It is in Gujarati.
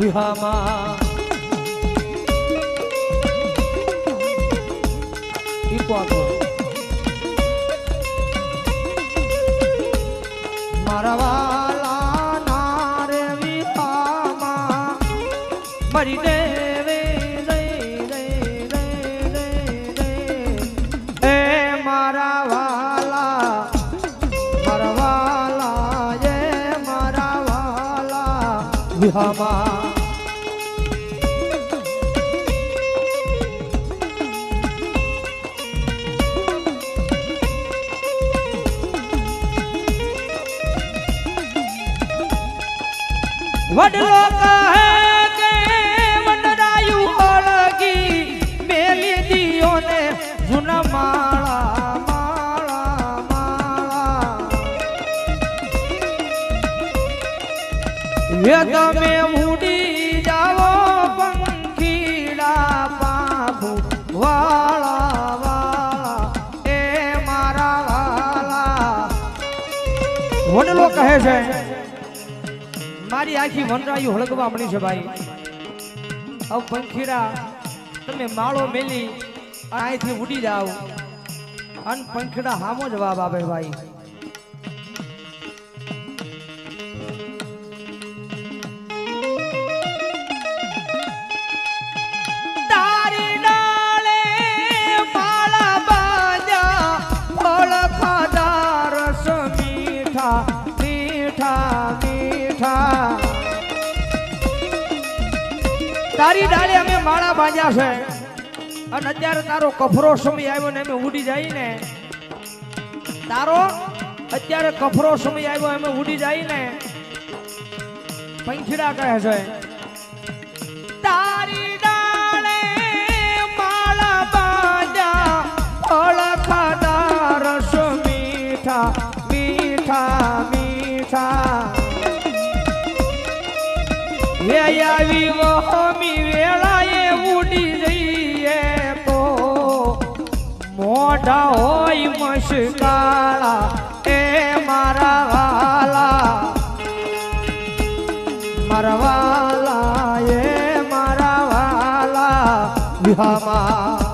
વિહામાં મારા વાલા નારે વિહામાં. મરી દેવે વિહામાં વડલો કહે તમે ઉડી જાઓ પંખીડા બાબુ વાળા એ મારા વાળા વડલો કહે છે, મારી આખી વનરાયું હળગવા મળી છે ભાઈ. હવે પંખીડા, તમે માળો મેલી અહીંથી ઉડી જાઓ. અને પંખીડા હામો જવાબ આપે ભાઈ. મીઠા મીઠા તારી ડાળે અમે માળા બાંધ્યા છે. અને અત્યારે તારો કફરો સમય આવ્યો ને અમે ઉડી જાય ને તારો, અત્યારે કફરો સમય આવ્યો, અમે ઉડી જાય ને પંખીડા કહે છે, તારી આવી વહમી વેળાએ ઉડી જઈએ તો. મોઢા હોય મશકાળા એ મારા વાલા. મારા વાલા મારા વાલા. વિહામાં